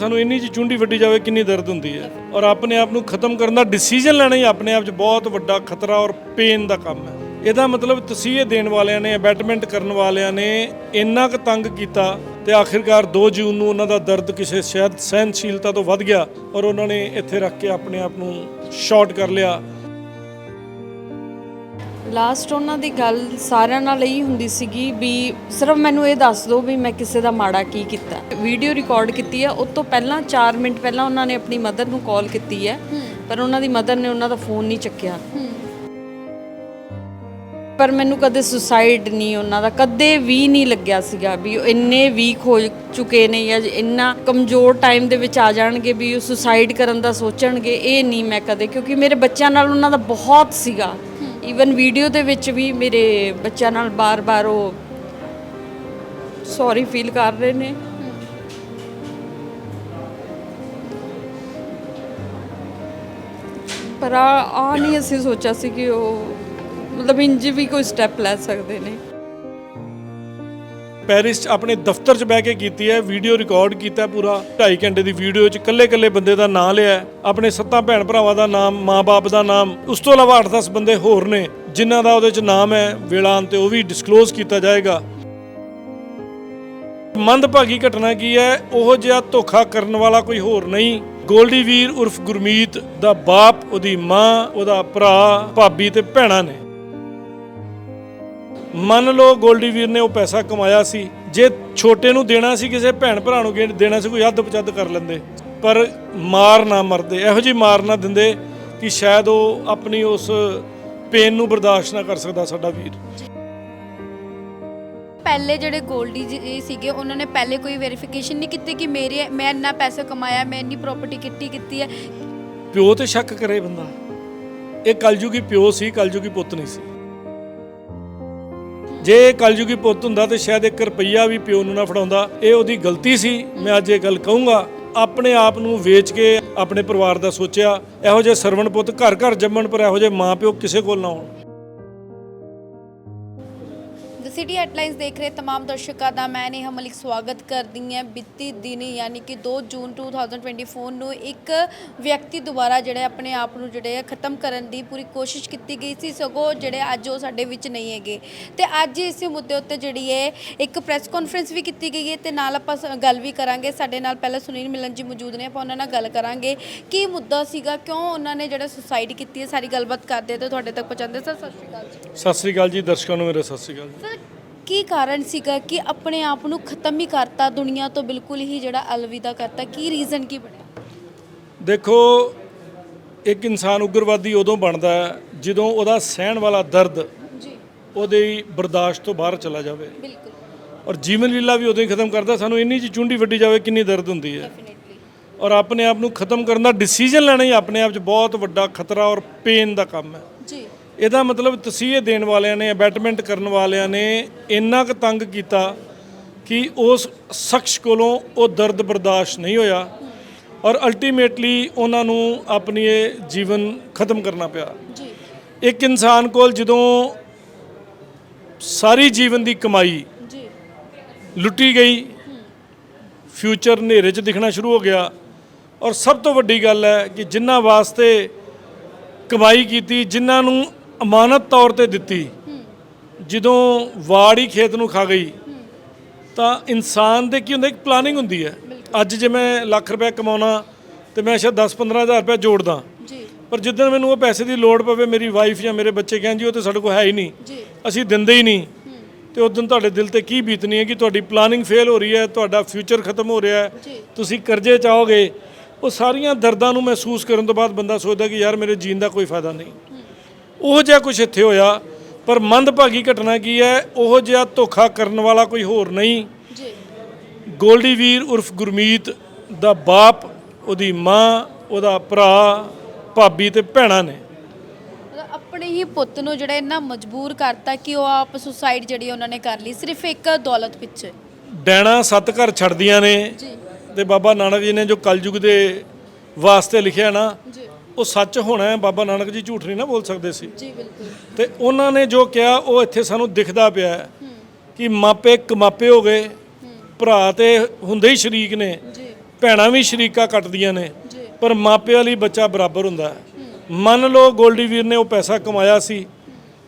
ਸਾਨੂੰ ਇੰਨੀ ਜੀ ਚੁੰਡੀ ਵੱਡੀ ਜਾਵੇ, ਕਿੰਨੀ ਦਰਦ ਹੁੰਦੀ ਹੈ। ਔਰ ਆਪਣੇ ਆਪ ਨੂੰ ਖਤਮ ਕਰਨ ਦਾ ਡਿਸੀਜਨ ਲੈਣਾ ਹੀ ਆਪਣੇ ਆਪ 'ਚ ਬਹੁਤ ਵੱਡਾ ਖਤਰਾ ਔਰ ਪੇਨ ਦਾ ਕੰਮ ਹੈ। ਇਹਦਾ ਮਤਲਬ ਤਸੀਹੇ ਦੇਣ ਵਾਲਿਆਂ ਨੇ ਅਬੈਟਮੈਂਟ ਕਰਨ ਵਾਲਿਆਂ ਨੇ ਇੰਨਾ ਕੁ ਤੰਗ ਕੀਤਾ ਤੇ ਆਖਿਰਕਾਰ 2 ਜੂਨ ਨੂੰ ਉਹਨਾਂ ਦਾ ਦਰਦ ਕਿਸੇ ਸ਼ਾਇਦ ਸਹਿਨਸ਼ੀਲਤਾ ਤੋਂ ਵੱਧ ਗਿਆ ਔਰ ਉਹਨਾਂ ਨੇ ਇੱਥੇ ਰੱਖ ਕੇ ਆਪਣੇ ਆਪ ਨੂੰ ਸ਼ਾਰਟ ਕਰ ਲਿਆ। ਲਾਸਟ ਉਹਨਾਂ ਦੀ ਗੱਲ ਸਾਰਿਆਂ ਨਾਲ ਇਹੀ ਹੁੰਦੀ ਸੀਗੀ ਵੀ ਸਿਰਫ ਮੈਨੂੰ ਇਹ ਦੱਸ ਦਿਓ ਵੀ ਮੈਂ ਕਿਸੇ ਦਾ ਮਾੜਾ ਕੀ ਕੀਤਾ। ਵੀਡੀਓ ਰਿਕਾਰਡ ਕੀਤੀ ਹੈ ਉਸ ਤੋਂ ਪਹਿਲਾਂ 4 ਮਿੰਟ ਪਹਿਲਾਂ ਉਹਨਾਂ ਨੇ ਆਪਣੀ ਮਦਰ ਨੂੰ ਕਾਲ ਕੀਤੀ ਹੈ। ਪਰ ਉਹਨਾਂ ਦੀ ਮਦਰ ਨੇ ਉਹਨਾਂ ਦਾ ਫੋਨ ਨਹੀਂ ਚੱਕਿਆ। ਪਰ ਮੈਨੂੰ ਕਦੇ ਸੁਸਾਈਡ ਨਹੀਂ ਉਹਨਾਂ ਦਾ ਕਦੇ ਵੀ ਨਹੀਂ ਲੱਗਿਆ ਸੀਗਾ ਵੀ ਉਹ ਇੰਨੇ ਵੀਕ ਹੋ ਚੁੱਕੇ ਨੇ ਜਾਂ ਇੰਨਾ ਕਮਜ਼ੋਰ ਟਾਈਮ ਦੇ ਵਿੱਚ ਆ ਜਾਣਗੇ ਵੀ ਉਹ ਸੁਸਾਈਡ ਕਰਨ ਦਾ ਸੋਚਣਗੇ ਇਹ ਨਹੀਂ ਮੈਂ ਕਦੇ ਕਿਉਂਕਿ ਮੇਰੇ ਬੱਚਿਆਂ ਨਾਲ ਉਹਨਾਂ ਦਾ ਬਹੁਤ ਸੀਗਾ। ਈਵਨ ਵੀਡੀਓ ਦੇ ਵਿੱਚ ਵੀ ਮੇਰੇ ਬੱਚਿਆਂ ਨਾਲ ਬਾਰ-ਬਾਰ ਉਹ ਸੌਰੀ ਫੀਲ ਕਰ ਰਹੇ ਨੇ। ਪਰ ਆ ਨਹੀਂ ਅਸੀਂ ਸੋਚਿਆ ਸੀ ਕਿ ਉਹ ਮਤਲਬ ਇੰਜ ਵੀ ਕੋਈ ਸਟੈਪ ਲੈ ਸਕਦੇ ਨੇ। ਪੈਰਿਸ 'ਚ ਆਪਣੇ ਦਫ਼ਤਰ 'ਚ ਬਹਿ ਕੇ ਕੀਤੀ ਹੈ ਵੀਡੀਓ ਰਿਕਾਰਡ ਕੀਤਾ ਪੂਰਾ 2.5 ਘੰਟੇ ਦੀ ਵੀਡੀਓ 'ਚ ਕੱਲੇ-ਕੱਲੇ ਬੰਦੇ ਦਾ ਨਾਂ ਲਿਆ ਆਪਣੇ ਸੱਤਾਂ ਭੈਣ ਭਰਾਵਾਂ ਦਾ ਨਾਮ, ਮਾਂ-ਬਾਪ ਦਾ ਨਾਮ, ਉਸ ਤੋਂ ਇਲਾਵਾ 8-10 ਬੰਦੇ ਹੋਰ ਨੇ, ਜਿਨ੍ਹਾਂ ਦਾ ਉਹਦੇ 'ਚ ਨਾਮ ਹੈ, ਵੇਲਾ ਤੇ ਉਹ ਵੀ ਡਿਸਕਲੋਜ਼ ਕੀਤਾ ਜਾਏਗਾ। ਮੰਦਭਾਗੀ ਘਟਨਾ ਕੀ ਹੈ? ਉਹ ਜਿਹਾ ਧੋਖਾ ਕਰਨ ਵਾਲਾ ਕੋਈ ਹੋਰ ਨਹੀਂ। ਗੋਲਡੀ ਵੀਰ ਉਰਫ ਗੁਰਮੀਤ ਦਾ ਬਾਪ, ਉਹਦੀ ਮਾਂ, ਉਹਦਾ ਭਰਾ, ਭਾਬੀ ਤੇ ਭੈਣਾਂ ਨੇ। ਮੰਨ ਲਓ ਗੋਲਡੀ ਵੀਰ ਨੇ ਉਹ ਪੈਸਾ ਕਮਾਇਆ ਸੀ ਜੇ ਛੋਟੇ ਨੂੰ ਦੇਣਾ ਸੀ ਕਿਸੇ ਭੈਣ ਭਰਾ ਨੂੰ ਦੇਣਾ ਸੀ ਕੋਈ ਹੱਦ ਪਚੱਦ ਕਰ ਲੈਂਦੇ। ਪਰ ਮਾਰ ਨਾ ਮਰਦੇ ਇਹੋ ਜੀ ਮਾਰ ਨਾ ਦਿੰਦੇ ਕਿ ਸ਼ਾਇਦ ਉਹ ਆਪਣੀ ਉਸ ਪੇਨ ਨੂੰ ਬਰਦਾਸ਼ਤ ਨਾ ਕਰ ਸਕਦਾ ਸਾਡਾ ਵੀਰ। ਪਹਿਲੇ ਜਿਹੜੇ ਗੋਲਡੀ ਜੀ ਸੀਗੇ ਉਹਨਾਂ ਨੇ ਪਹਿਲੇ ਕੋਈ ਵੈਰੀਫਿਕੇਸ਼ਨ ਨਹੀਂ ਕੀਤੀ ਕਿ ਮੇਰੇ ਮੈਂ ਇੰਨਾ ਪੈਸਾ ਕਮਾਇਆ ਮੈਂ ਇੰਨੀ ਪ੍ਰਾਪਰਟੀ ਕਿੱਟੀ ਕੀਤੀ ਹੈ। ਪਿਓ ਤੇ ਸ਼ੱਕ ਕਰੇ ਬੰਦਾ। ਇਹ ਕਲਯੁਗੀ ਪਿਓ ਸੀ ਕਲਯੁਗੀ ਪੁੱਤ ਨਹੀਂ ਸੀ। ਜੇ ਇਹ ਕਲਯੁਗੀ ਪੁੱਤ ਹੁੰਦਾ ਤੇ ਸ਼ਾਇਦ 1 ਰੁਪਈਆ ਵੀ ਪਿਓ ਨੂੰ ਨਾ ਫੜਾਉਂਦਾ। ਇਹ ਉਹਦੀ ਗਲਤੀ ਸੀ। ਮੈਂ ਅੱਜ ਇਹ ਗੱਲ ਕਹੂੰਗਾ। ਆਪਣੇ ਆਪ ਨੂੰ ਵੇਚ ਕੇ ਆਪਣੇ ਪਰਿਵਾਰ ਦਾ ਸੋਚਿਆ। ਇਹੋ ਜਿਹੇ ਸਰਵਣ ਪੁੱਤ ਘਰ ਘਰ ਜੰਮਣ ਪਰ ਇਹੋ ਜਿਹੇ ਮਾਂ ਪਿਓ ਕਿਸੇ ਕੋਲ ਨਾ ਹੋਣ। ਸਿਟੀ ਹੈਡਲਾਈਨਸ ਦੇਖ ਰਹੇ तमाम ਦਰਸ਼ਕਾਂ ਦਾ ਮੈਂ ਨੇਹਾ ਮਲਿਕ ਸਵਾਗਤ ਕਰਦੀ ਹਾਂ ਬੀਤੀ ਦਿਨ ਯਾਨੀ ਕਿ 2 ਜੂਨ 2024 ਨੂੰ ਇੱਕ ਵਿਅਕਤੀ ਦੁਆਰਾ ਜਿਹੜੇ ਆਪਣੇ ਆਪ ਨੂੰ ਜਿਹੜੇ ਆ ਖਤਮ ਕਰਨ ਦੀ ਪੂਰੀ ਕੋਸ਼ਿਸ਼ ਕੀਤੀ ਗਈ ਸੀ ਸਗੋਂ ਜਿਹੜੇ ਅੱਜ ਉਹ ਸਾਡੇ ਵਿੱਚ ਨਹੀਂ ਹੈਗੇ ਤੇ ਅੱਜ ਇਸੇ ਮੁੱਦੇ ਉੱਤੇ ਜਿਹੜੀ ਹੈ ਇੱਕ ਪ੍ਰੈਸ ਕਾਨਫਰੰਸ ਵੀ ਕੀਤੀ ਗਈ ਹੈ ਤੇ ਨਾਲ ਆਪਾਂ ਸ- ਗੱਲ ਵੀ ਕਰਾਂਗੇ ਸਾਡੇ ਨਾਲ ਪਹਿਲਾਂ ਸੁਨੀਲ ਮਿਲਨ ਜੀ ਮੌਜੂਦ ਨੇ ਆਪਾਂ ਉਹਨਾਂ ਨਾਲ ਗੱਲ ਕਰਾਂਗੇ ਕੀ ਮੁੱਦਾ ਸੀਗਾ ਕਿਉਂ ਉਹਨਾਂ ਨੇ ਜਿਹੜਾ ਸੁਸਾਈਡ ਕੀਤੀ ਹੈ ਸਾਰੀ ਗੱਲਬਾਤ ਕਰਦੇ ਤੇ ਤੁਹਾਡੇ ਤੱਕ ਪਹੁੰਚਾਉਂਦੇ ਸਰ ਸਤਿ ਸ਼੍ਰੀ ਅਕਾਲ ਜੀ ਸਤਿ ਸ੍ਰੀ ਅਕਾਲ ਜੀ ਦਰਸ਼ਕਾਂ ਨੂੰ ਮੇਰੇ ਸਤਿ ਸ੍ਰੀ ਅਕਾਲ ਜੀ ਸਰ ਕੀ ਕਾਰਨ ਸੀਗਾ ਕਿ ਆਪਣੇ ਆਪ ਨੂੰ ਖਤਮ ਹੀ ਕਰਤਾ ਦੁਨੀਆ ਤੋਂ ਬਿਲਕੁਲ ਹੀ ਜਿਹੜਾ ਅਲਵਿਦਾ ਕਰਤਾ? ਕੀ ਰੀਜ਼ਨ ਕੀ ਬਣਿਆ? ਦੇਖੋ ਇੱਕ ਇਨਸਾਨ ਉਗਰਵਾਦੀ ਉਦੋਂ ਬਣਦਾ ਹੈ ਜਦੋਂ ਉਹਦਾ ਸਹਿਣ ਵਾਲਾ ਦਰਦ ਜੀ। ਉਹਦੇ ਬਰਦਾਸ਼ਤ ਤੋਂ ਬਾਹਰ ਚਲਾ ਜਾਵੇ। ਬਿਲਕੁਲ। ਔਰ ਜੀਵਨ ਲੀਲਾ ਵੀ ਉਦੋਂ ਹੀ ਖਤਮ ਕਰਦਾ ਸਾਨੂੰ ਇੰਨੀ ਜੀ ਚੁੰਡੀ ਵੱਡੀ ਜਾਵੇ ਕਿੰਨੀ ਦਰਦ ਹੁੰਦੀ ਹੈ। ਡੈਫੀਨਿਟਲੀ ਔਰ ਆਪਣੇ ਆਪ ਨੂੰ ਖਤਮ ਕਰਨ ਦਾ ਡਿਸੀਜਨ ਲੈਣਾ ਹੀ ਆਪਣੇ ਆਪ 'ਚ ਬਹੁਤ ਵੱਡਾ ਖਤਰਾ ਔਰ ਪੇਨ ਦਾ ਕੰਮ ਹੈ। ਜੀ। ਇਹਦਾ ਮਤਲਬ ਤਸੀਹੇ ਦੇਣ ਵਾਲਿਆਂ ਨੇ ਅਬੈਟਮੈਂਟ ਕਰਨ ਵਾਲਿਆਂ ਨੇ ਇੰਨਾ ਕੁ ਤੰਗ ਕੀਤਾ ਕਿ ਉਸ ਸ਼ਖਸ ਕੋਲੋਂ ਉਹ ਦਰਦ ਬਰਦਾਸ਼ਤ ਨਹੀਂ ਹੋਇਆ ਔਰ ਅਲਟੀਮੇਟਲੀ ਉਹਨਾਂ ਨੂੰ ਆਪਣੀ ਇਹ ਜੀਵਨ ਖਤਮ ਕਰਨਾ ਪਿਆ। ਜੀ। ਇੱਕ ਇਨਸਾਨ ਕੋਲ ਜਦੋਂ ਸਾਰੀ ਜੀਵਨ ਦੀ ਕਮਾਈ ਜੀ। ਲੁੱਟੀ ਗਈ ਫਿਊਚਰ ਹਨੇਰੇ 'ਚ ਦਿਖਣਾ ਸ਼ੁਰੂ ਹੋ ਗਿਆ ਔਰ ਸਭ ਤੋਂ ਵੱਡੀ ਗੱਲ ਹੈ ਕਿ ਜਿਨ੍ਹਾਂ ਵਾਸਤੇ ਕਮਾਈ ਕੀਤੀ ਜਿਨ੍ਹਾਂ ਨੂੰ ਅਮਾਨਤ ਤੌਰ ਤੇ ਦਿੱਤੀ। ਜਦੋਂ ਵਾੜ ਹੀ ਖੇਤ ਨੂੰ ਖਾ ਗਈ ਤਾਂ ਇਨਸਾਨ ਦੇ ਕੀ ਹੁੰਦਾ ਇੱਕ ਪਲਾਨਿੰਗ ਹੁੰਦੀ ਹੈ। ਅੱਜ ਜੇ ਮੈਂ ਲੱਖ ਰੁਪਏ ਕਮਾਉਣਾ ਤੇ ਮੈਂ ਸ਼ਾਇਦ 10-15000 ਰੁਪਏ ਜੋੜਦਾ। ਜੀ। ਪਰ ਜਿੱਦਣ ਮੈਨੂੰ ਉਹ ਪੈਸੇ ਦੀ ਲੋੜ ਪਵੇ ਮੇਰੀ ਵਾਈਫ ਜਾਂ ਮੇਰੇ ਬੱਚੇ ਕਹਿਣ ਜੀ ਉਹ ਤੇ ਸਾਡੇ ਕੋਲ ਹੈ ਹੀ ਨਹੀਂ। ਅਸੀਂ ਦਿੰਦੇ ਹੀ ਨਹੀਂ। ਤੇ ਉਦੋਂ ਤੁਹਾਡੇ ਦਿਲ ਤੇ ਕੀ ਬੀਤਣੀ ਹੈ ਕਿ ਤੁਹਾਡੀ ਪਲਾਨਿੰਗ ਫੇਲ ਹੋ ਰਹੀ ਹੈ ਤੁਹਾਡਾ ਫਿਊਚਰ ਖਤਮ ਹੋ ਰਿਹਾ ਹੈ। ਤੁਸੀਂ ਕਰਜ਼ੇ ਚਾਹੋਗੇ। ਉਹ ਸਾਰੀਆਂ ਦਰਦਾਂ ਨੂੰ ਮਹਿਸੂਸ ਕਰਨ ਤੋਂ ਬਾਅਦ ਬੰਦਾ ਸੋਚਦਾ ਕਿ ਯਾਰ ਮੇਰੇ ਜੀਣ ਦਾ ਕੋਈ ਫਾਇਦਾ ਨਹੀਂ। ਉਹ ਜਿਹਾ ਕੁਝ ਇੱਥੇ ਹੋਇਆ ਪਰ ਮੰਦਭਾਗੀ ਘਟਨਾ ਕੀ ਹੈ? ਉਹ ਜਿਹਾ ਧੋਖਾ ਕਰਨ ਵਾਲਾ ਕੋਈ ਹੋਰ ਨਹੀਂ। ਜੀ। ਗੋਲਡੀ ਵੀਰ ਉਰਫ ਗੁਰਮੀਤ ਦਾ ਬਾਪ ਉਹਦੀ ਮਾਂ ਉਹਦਾ ਭਰਾ ਭਾਬੀ ਤੇ ਭੈਣਾਂ ਨੇ। ਮਤਲਬ ਆਪਣੇ ਹੀ ਪੁੱਤ ਨੂੰ ਜਿਹੜਾ ਇੰਨਾ ਮਜਬੂਰ ਕਰਤਾ ਕਿ ਉਹ ਆਪ ਸੁਸਾਈਡ ਜਿਹੜੀ ਉਹਨਾਂ ਨੇ ਕਰ ਲਈ ਸਿਰਫ ਇੱਕ ਦੌਲਤ ਪਿੱਛੇ। ਡੈਣਾ ਸੱਤ ਘਰ ਛੱਡਦੀਆਂ ਨੇ ਜੀ। ਤੇ ਬਾਬਾ ਨਾਨਕ ਜੀ ਨੇ ਜੋ ਕਲਯੁਗ ਦੇ ਵਾਸਤੇ ਲਿਖਿਆ ਨਾ ਜੀ। ਉਹ ਸੱਚ ਹੋਣਾ ਹੈ ਬਾਬਾ ਨਾਨਕ ਜੀ ਝੂਠ ਨਹੀਂ ਨਾ ਬੋਲ ਸਕਦੇ ਸੀ। ਜੀ ਬਿਲਕੁਲ। ਤੇ ਉਹਨਾਂ ਨੇ ਜੋ ਕਿਹਾ ਉਹ ਇੱਥੇ ਸਾਨੂੰ ਦਿਖਦਾ ਪਿਆ ਹੈ ਕਿ ਮਾਪੇ ਕਮਾਪੇ ਹੋ ਗਏ ਭਰਾ ਤੇ ਹੁੰਦੇ ਹੀ ਸ਼ਰੀਕ ਨੇ ਜੀ। ਭੈਣਾਂ ਵੀ ਸ਼ਰੀਕਾ ਕੱਟਦੀਆਂ ਨੇ ਪਰ ਮਾਪਿਆਂ ਲਈ ਬੱਚਾ ਬਰਾਬਰ ਹੁੰਦਾ ਹੈ। ਮੰਨ ਲਓ ਗੋਲਡੀ ਵੀਰ ਨੇ ਉਹ ਪੈਸਾ ਕਮਾਇਆ ਸੀ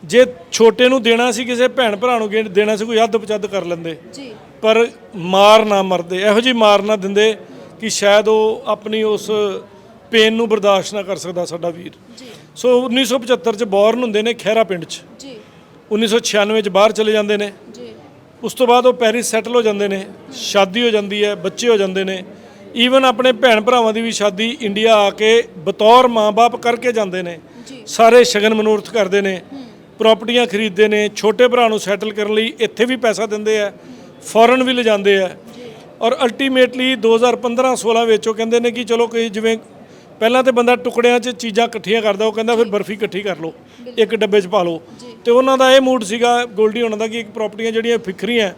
ਜੇ ਛੋਟੇ ਨੂੰ ਦੇਣਾ ਸੀ ਕਿਸੇ ਭੈਣ ਭਰਾ ਨੂੰ ਦੇਣਾ ਸੀ ਕੋਈ ਅੱਧ ਪਚੱਧ ਕਰ ਲੈਂਦੇ। ਜੀ। ਪਰ ਮਾਰ ਨਾ ਮਰਦੇ ਇਹੋ ਜੀ ਮਾਰ ਨਾ ਦਿੰਦੇ ਕਿ ਸ਼ਾਇਦ ਉਹ ਆਪਣੀ ਉਸ ਪੇਨ ਨੂੰ ਬਰਦਾਸ਼ਤ ਨਾ ਕਰ ਸਕਦਾ ਸਾਡਾ ਵੀਰ। ਜੀ। ਸੋ 1975 ਚ ਬੌਰਨ ਹੁੰਦੇ ਨੇ ਖੈਰਾ ਪਿੰਡ ਚ। ਜੀ। 1996 ਚ ਬਾਹਰ ਚਲੇ ਜਾਂਦੇ ਨੇ। ਜੀ। ਉਸ ਤੋਂ ਬਾਅਦ ਉਹ ਪੈਰਿਸ ਸੈਟਲ ਹੋ ਜਾਂਦੇ ਨੇ। ਸ਼ਾਦੀ ਹੋ ਜਾਂਦੀ ਹੈ ਬੱਚੇ ਹੋ ਜਾਂਦੇ ਨੇ। ਈਵਨ ਆਪਣੇ ਭੈਣ ਭਰਾਵਾਂ ਦੀ ਵੀ ਸ਼ਾਦੀ ਇੰਡੀਆ ਆ ਕੇ ਬਤੌਰ ਮਾਂ-ਬਾਪ ਕਰਕੇ ਜਾਂਦੇ ਨੇ। ਸਾਰੇ ਸ਼ਗਨ ਮਨੋਰਥ ਕਰਦੇ ਨੇ। ਪ੍ਰਾਪਰਟੀਆਂ ਖਰੀਦਦੇ ਨੇ। ਛੋਟੇ ਭਰਾ ਨੂੰ ਸੈਟਲ ਕਰਨ ਲਈ ਇੱਥੇ ਵੀ ਪੈਸਾ ਦਿੰਦੇ ਆ। ਫੋਰਨ ਵੀ ਲਿਜਾਂਦੇ ਆ। ਔਰ ਅਲਟੀਮੇਟਲੀ 2015-16 ਵਿੱਚ ਉਹ ਕਹਿੰਦੇ ਨੇ ਕਿ ਚਲੋ ਕੋਈ ਜਿਵੇਂ ਪਹਿਲਾਂ ਤੇ ਬੰਦਾ ਟੁਕੜਿਆਂ 'ਚ ਚੀਜ਼ਾਂ ਇਕੱਠੀਆਂ ਕਰਦਾ ਉਹ ਕਹਿੰਦਾ ਫਿਰ ਬਰਫੀ ਇਕੱਠੀ ਕਰ ਲਓ ਇੱਕ ਡੱਬੇ 'ਚ ਪਾ ਲਓ। ਤੇ ਉਹਨਾਂ ਦਾ ਇਹ ਮੂਡ ਸੀਗਾ ਗੋਲਡੀ ਉਹਨਾਂ ਦਾ ਕਿ ਇੱਕ ਪ੍ਰਾਪਰਟੀਆਂ ਜਿਹੜੀਆਂ ਫਿਕਰੀਆਂ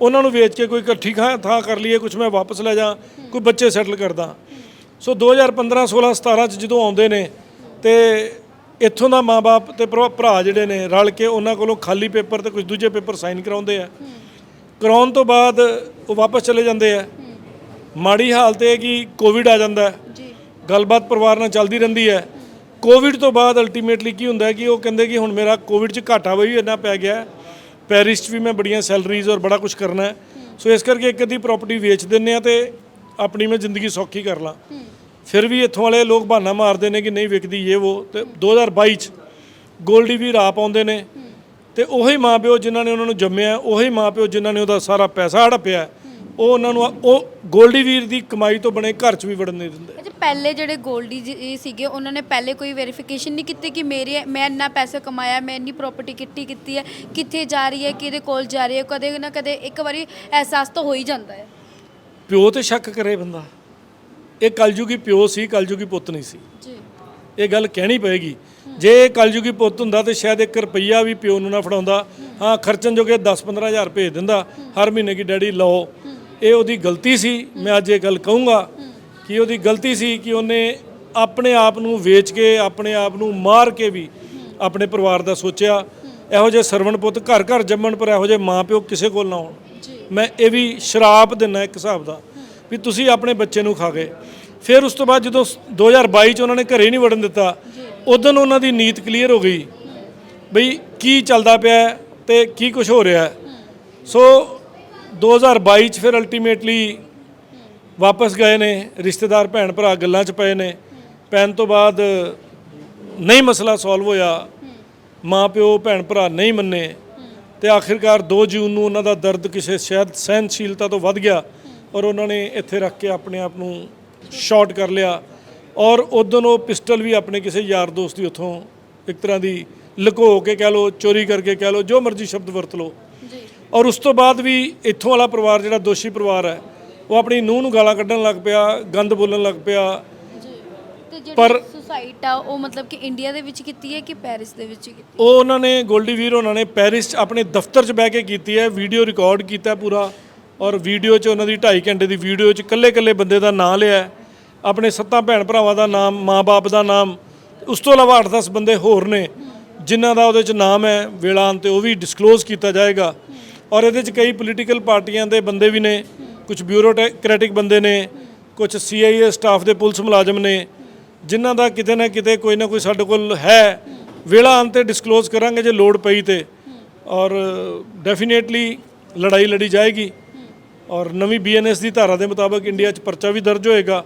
ਉਹਨਾਂ ਨੂੰ ਵੇਚ ਕੇ ਕੋਈ ਇਕੱਠੀ ਖਾ- ਥਾਂ ਕਰ ਲਈਏ ਕੁਝ ਮੈਂ ਵਾਪਸ ਲੈ ਜਾ ਕੋਈ ਬੱਚੇ ਸੈਟਲ ਕਰਦਾ। ਸੋ 2015 16 17 ਚ ਜਦੋਂ ਆਉਂਦੇ ਨੇ ਤੇ ਇੱਥੋਂ ਦਾ ਮਾਪੇ ਤੇ ਭਰਾ ਜਿਹੜੇ ਨੇ ਰਲ ਕੇ ਉਹਨਾਂ ਕੋਲੋਂ ਖਾਲੀ ਪੇਪਰ ਤੇ ਕੁਝ ਦੂਜੇ ਪੇਪਰ ਸਾਈਨ ਕਰਾਉਂਦੇ ਆ। ਕਰਾਉਣ ਤੋਂ ਬਾਅਦ ਉਹ ਵਾਪਸ ਚਲੇ ਜਾਂਦੇ ਆ। ਮਾੜੀ ਹਾਲਤ ਇਹ ਕਿ ਕੋਵਿਡ ਆ ਜਾਂਦਾ। ਗੱਲਬਾਤ ਪਰਿਵਾਰ ਨਾਲ ਚੱਲਦੀ ਰਹਿੰਦੀ ਹੈ। ਕੋਵਿਡ ਤੋਂ ਬਾਅਦ ਅਲਟੀਮੇਟਲੀ ਕੀ ਹੁੰਦਾ ਕਿ ਉਹ ਕਹਿੰਦੇ ਕਿ ਹੁਣ ਮੇਰਾ ਕੋਵਿਡ 'ਚ ਘਾਟਾ ਵੀ ਇੰਨਾ ਪੈ ਗਿਆ ਪੈਰਿਸ 'ਚ ਵੀ ਮੈਂ ਬੜੀਆਂ ਸੈਲਰੀਜ਼ ਔਰ ਬੜਾ ਕੁਝ ਕਰਨਾ ਹੈ। ਸੋ ਇਸ ਕਰਕੇ ਇੱਕ ਅੱਧੀ ਪ੍ਰਾਪਰਟੀ ਵੇਚ ਦਿੰਨੇ ਆ ਤੇ ਆਪਣੀ ਮੈਂ ਜ਼ਿੰਦਗੀ ਸੌਖੀ ਕਰ ਲਾਂ। ਫਿਰ ਵੀ ਇੱਥੋਂ ਵਾਲੇ ਲੋਕ ਬਹਾਨਾ ਮਾਰਦੇ ਨੇ ਕਿ ਨਹੀਂ ਵਿਕਦੀ ਇਹ ਉਹ ਤੇ 2022 ਚ ਗੋਲਡੀ ਵੀ ਰਾਪ ਆਉਂਦੇ ਨੇ। ਤੇ ਉਹੀ ਮਾਪਿਓ ਜਿਨ੍ਹਾਂ ਨੇ ਉਹਨਾਂ ਨੂੰ ਜੰਮਿਆ ਉਹੀ ਮਾਪਿਓ ਜਿਨ੍ਹਾਂ ਨੇ ਉਹਦਾ ਸਾਰਾ ਪੈਸਾ ਹੜਪਿਆ ਉਹ ਉਹਨਾਂ ਨੂੰ ਉਹ ਗੋਲਡੀ ਵੀਰ ਦੀ ਕਮਾਈ ਤੋਂ ਬਣੇ ਘਰ 'ਚ ਵੀ ਵੜਨ ਨਹੀਂ ਦਿੰਦੇ। ਪਹਿਲੇ ਜਿਹੜੇ 골ਡੀ ਜੀ ਸੀਗੇ ਉਹਨਾਂ ਨੇ ਪਹਿਲੇ ਕੋਈ ਵੈਰੀਫਿਕੇਸ਼ਨ ਨਹੀਂ ਕੀਤੀ ਕਿ ਮੇਰੇ ਮੈਂ ਇੰਨਾ ਪੈਸਾ ਕਮਾਇਆ ਮੈਂ ਇੰਨੀ ਪ੍ਰਾਪਰਟੀ ਇਕੱਠੀ ਕੀਤੀ ਹੈ ਕਿੱਥੇ ਜਾ ਰਹੀ ਹੈ ਕਿਹਦੇ ਕੋਲ ਜਾ ਰਹੀ ਹੈ ਕਦੇ ਨਾ ਕਦੇ ਇੱਕ ਵਾਰੀ ਅਹਿਸਾਸ ਤਾਂ ਹੋ ਹੀ ਜਾਂਦਾ ਹੈ। ਪਿਓ ਤੇ ਸ਼ੱਕ ਕਰੇ ਬੰਦਾ। ਇਹ ਕਲਯੁਗੀ ਪਿਓ ਸੀ ਕਲਯੁਗੀ ਪੁੱਤ ਨਹੀਂ ਸੀ। ਜੀ। ਇਹ ਗੱਲ ਕਹਿਣੀ ਪਏਗੀ। ਜੇ ਇਹ ਕਲਯੁਗੀ ਪੁੱਤ ਹੁੰਦਾ ਤੇ ਸ਼ਾਇਦ 1 ਰੁਪਈਆ ਵੀ ਪਿਓ ਨੂੰ ਨਾ ਫੜਾਉਂਦਾ। ਹਾਂ ਖਰਚਣ ਜੋਗੇ 10-15000 ਭੇਜ ਦਿੰਦਾ। ਹਰ ਮਹੀਨੇ ਕੀ ਡੈਡੀ ਲਓ। ਇਹ ਉਹਦੀ ਗਲਤੀ ਸੀ। ਮੈਂ ਅੱਜ ਇਹ ਗੱਲ ਕਹੂੰਗਾ। ਕਿ ਉਹਦੀ ਗਲਤੀ ਸੀ ਕਿ ਉਹਨੇ ਆਪਣੇ ਆਪ ਨੂੰ ਵੇਚ ਕੇ ਆਪਣੇ ਆਪ ਨੂੰ ਮਾਰ ਕੇ ਵੀ ਆਪਣੇ ਪਰਿਵਾਰ ਦਾ ਸੋਚਿਆ। ਇਹੋ ਜਿਹੇ ਸਰਵਣ ਪੁੱਤ ਘਰ ਘਰ ਜੰਮਣ ਪਰ ਇਹੋ ਜਿਹੇ ਮਾਂ ਪਿਓ ਕਿਸੇ ਕੋਲ ਨਾ ਹੋਣ। ਮੈਂ ਇਹ ਵੀ ਸ਼ਰਾਪ ਦਿੰਨਾ ਇੱਕ ਹਿਸਾਬ ਦਾ ਵੀ ਤੁਸੀਂ ਆਪਣੇ ਬੱਚੇ ਨੂੰ ਖਾ ਗਏ। ਫਿਰ ਉਸ ਤੋਂ ਬਾਅਦ ਜਦੋਂ ਸ- 2022 ਚ ਉਹਨਾਂ ਨੇ ਘਰੇ ਨਹੀਂ ਵੜਨ ਦਿੱਤਾ ਉਦੋਂ ਉਹਨਾਂ ਦੀ ਨੀਤ ਕਲੀਅਰ ਹੋ ਗਈ ਬਈ ਕੀ ਚੱਲਦਾ ਪਿਆ ਤੇ ਕੀ ਕੁਝ ਹੋ ਰਿਹਾ। ਸੋ 2022 ਚ ਫਿਰ ਅਲਟੀਮੇਟਲੀ ਵਾਪਸ ਗਏ ਨੇ ਰਿਸ਼ਤੇਦਾਰ ਭੈਣ ਭਰਾ ਗੱਲਾਂ 'ਚ ਪਏ ਨੇ। ਪੈਣ ਤੋਂ ਬਾਅਦ ਨਹੀਂ ਮਸਲਾ ਸੋਲਵ ਹੋਇਆ। ਮਾਂ ਪਿਓ ਭੈਣ ਭਰਾ ਨਹੀਂ ਮੰਨੇ। ਤੇ ਆਖਿਰਕਾਰ 2 ਜੂਨ ਨੂੰ ਉਹਨਾਂ ਦਾ ਦਰਦ ਕਿਸੇ ਸ਼ਾਇਦ ਸਹਿਨਸ਼ੀਲਤਾ ਤੋਂ ਵੱਧ ਗਿਆ ਔਰ ਉਹਨਾਂ ਨੇ ਇੱਥੇ ਰੱਖ ਕੇ ਆਪਣੇ ਆਪ ਨੂੰ ਸ਼ਾਰਟ ਕਰ ਲਿਆ। ਔਰ ਉਦੋਂ ਉਹ ਪਿਸਟਲ ਵੀ ਆਪਣੇ ਕਿਸੇ ਯਾਰ ਦੋਸਤ ਦੀ ਉੱਥੋਂ ਇੱਕ ਤਰ੍ਹਾਂ ਦੀ ਲੁਕੋ ਕੇ ਕਹਿ ਲਓ ਚੋਰੀ ਕਰਕੇ ਕਹਿ ਲਓ ਜੋ ਮਰਜ਼ੀ ਸ਼ਬਦ ਵਰਤ ਲਓ। ਜੀ। ਔਰ ਉਸ ਤੋਂ ਬਾਅਦ ਵੀ ਇੱਥੋਂ ਵਾਲਾ ਪਰਿਵਾਰ ਜਿਹੜਾ ਦੋਸ਼ੀ ਪਰਿਵਾਰ ਹੈ ਉਹ ਆਪਣੀ ਨੂੰਹ ਨੂੰ ਗਾਲਾਂ ਕੱਢਣ ਲੱਗ ਪਿਆ ਗੰਦ ਬੋਲਣ ਲੱਗ ਪਿਆ। ਜਿਹੜੀ ਪਰ- ਸੁਸਾਈਟ ਆ ਉਹ ਮਤਲਬ ਕਿ ਇੰਡੀਆ ਦੇ ਵਿੱਚ ਕੀਤੀ ਹੈ ਕਿ ਪੈਰਿਸ ਦੇ ਵਿੱਚ ਕੀਤੀ ਉਹ ਉਹਨਾਂ ਨੇ ਗੋਲਡੀ ਵੀਰ ਉਹਨਾਂ ਨੇ ਪੈਰਿਸ 'ਚ ਆਪਣੇ ਦਫ਼ਤਰ 'ਚ ਬਹਿ ਕੇ ਕੀਤੀ ਹੈ ਵੀਡੀਓ ਰਿਕਾਰਡ ਕੀਤਾ ਪੂਰਾ। ਔਰ ਵੀਡੀਓ 'ਚ ਉਹਨਾਂ ਦੀ 2.5 ਘੰਟੇ ਦੀ ਵੀਡੀਓ 'ਚ ਕੱਲੇ-ਕੱਲੇ ਬੰਦੇ ਦਾ ਨਾਂ ਲਿਆ ਹੈ। ਆਪਣੇ ਸੱਤਾਂ ਭੈਣ ਭਰਾਵਾਂ ਦਾ ਨਾਮ ਮਾਂ-ਬਾਪ ਦਾ ਨਾਮ ਉਸ ਤੋਂ ਇਲਾਵਾ 8-10 ਬੰਦੇ ਹੋਰ ਨੇ ਜਿਨ੍ਹਾਂ ਦਾ ਉਹਦੇ 'ਚ ਨਾਮ ਹੈ। ਵੇਲਾ ਤੇ ਉਹ ਵੀ ਡਿਸਕਲੋਜ਼ ਕੀਤਾ ਜਾਏਗਾ। ਔਰ ਇਹਦੇ 'ਚ ਕਈ ਪੋਲੀਟੀਕਲ ਪਾਰਟੀਆਂ ਦੇ ਬੰਦੇ ਵੀ ਨੇ। ਕੁਝ ਬਿਊਰੋਕ੍ਰੈਟਿਕ ਬੰਦੇ ਨੇ ਕੁਝ ਸੀਆਈਏ ਸਟਾਫ ਦੇ ਪੁਲਿਸ ਮੁਲਾਜ਼ਮ ਨੇ, ਜਿਨ੍ਹਾਂ ਦਾ ਕਿਤੇ ਨਾ ਕਿਤੇ ਕੋਈ ਨਾ ਕੋਈ ਸਾਡੇ ਕੋਲ ਹੈ ਵੇਲਾ ਆਉਣ ਤੇ ਡਿਸਕਲੋਜ਼ ਕਰਾਂਗੇ ਜੇ ਲੋੜ ਪਈ ਤੇ। ਔਰ ਡੈਫੀਨੇਟਲੀ ਲੜਾਈ ਲੜੀ ਜਾਏਗੀ। ਔਰ ਨਵੀਂ ਬੀਐਨਐਸ ਦੀ ਧਾਰਾ ਦੇ ਮੁਤਾਬਕ ਇੰਡੀਆ 'ਚ ਪਰਚਾ ਵੀ ਦਰਜ ਹੋਏਗਾ